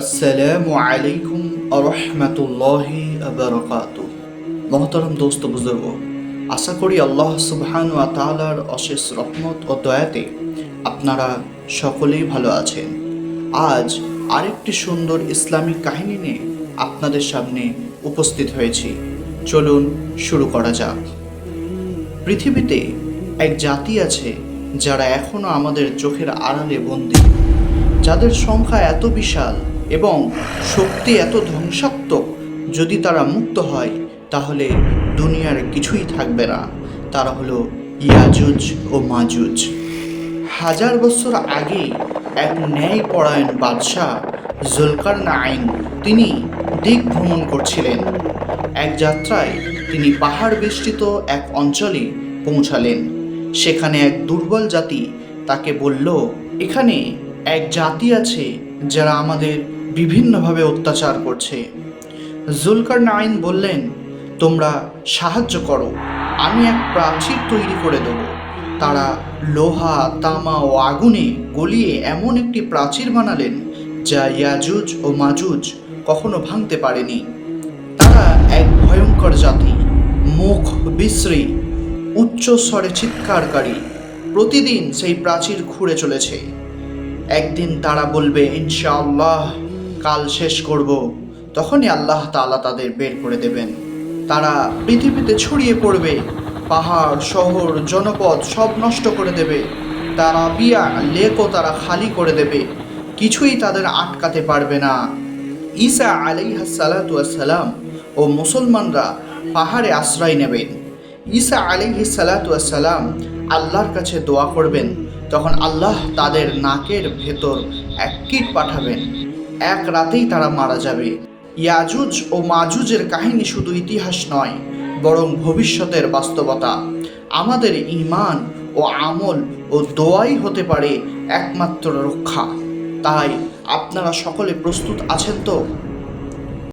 আসসালামু আলাইকুম আরহামাতুল্লাহি বারাকাতু মহতরম দোস্ত বুজুর্গ, আশা করি আল্লাহ সুবহান ওয়া তাআলার অশেষ রহমত ও দয়াতে আপনারা সকলেই ভালো আছেন। আজ আরেকটি সুন্দর ইসলামিক কাহিনী নিয়ে আপনাদের সামনে উপস্থিত হয়েছি। চলুন শুরু করা যাক। পৃথিবীতে এক জাতি আছে যারা এখনও আমাদের চোখের আড়ালে বন্দী, যাদের সংখ্যা এত বিশাল এবং শক্তি এত ধ্বংসাত্মক, যদি তারা মুক্ত হয়, তাহলে দুনিয়ার কিছুই থাকবে না। তারা হলো ইয়াজুজ ও মাজুজ। হাজার বছর আগে এক ন্যায়পরায়ণ বাদশাহ জুলকার আইন তিনি দিক ভ্রমণ করছিলেন। এক যাত্রায় তিনি পাহাড় বেষ্টিত এক অঞ্চলে পৌঁছালেন। সেখানে এক দুর্বল জাতি তাকে বলল, এখানে এক জাতি আছে যারা আমাদের বিভিন্নভাবে অত্যাচার করছে। জুলকার নাইন বললেন, তোমরা সাহায্য করো, আমি এক প্রাচীর তৈরি করে দেব। তারা লোহা, তামা ও আগুনে গলিয়ে এমন একটি প্রাচীর বানালেন, যা ইয়াজুজ ও মাজুজ কখনো ভাঙতে পারেনি। তারা এক ভয়ঙ্কর জাতি, মুখ বিশ্রী, উচ্চ স্বরে চিৎকারকারী। প্রতিদিন সেই প্রাচীর খুঁড়ে চলেছে। একদিন তারা বলবে, ইনশাআল্লাহ কাল শেষ করব। তখনই আল্লাহ তাআলা তাদের বের করে দেবেন। তারা পৃথিবীতে ছড়িয়ে পড়বে, পাহাড়, শহর, জনপদ সব নষ্ট করে দেবে। তারা বিয়া লেকও তারা খালি করে দেবে। কিছুই তাদের আটকাতে পারবে না। ঈসা আলাইহাসালাম ও মুসলমানরা পাহাড়ে আশ্রয় নেবেন। ঈসা আলাইহিসালাম আল্লাহর কাছে দোয়া করবেন। তখন আল্লাহ তাদের নাকের ভেতর এক কীট পাঠাবেন। এক রাতেই তারা মারা যাবে। ইয়াজুজ ও মাজুজের কাহিনী শুধু ইতিহাস নয়, বরং ভবিষ্যতের বাস্তবতা। আমাদের ইমান ও আমল ও দোয়াই হতে পারে একমাত্র রক্ষা। তাই আপনারা সকলে প্রস্তুত আছেন তো?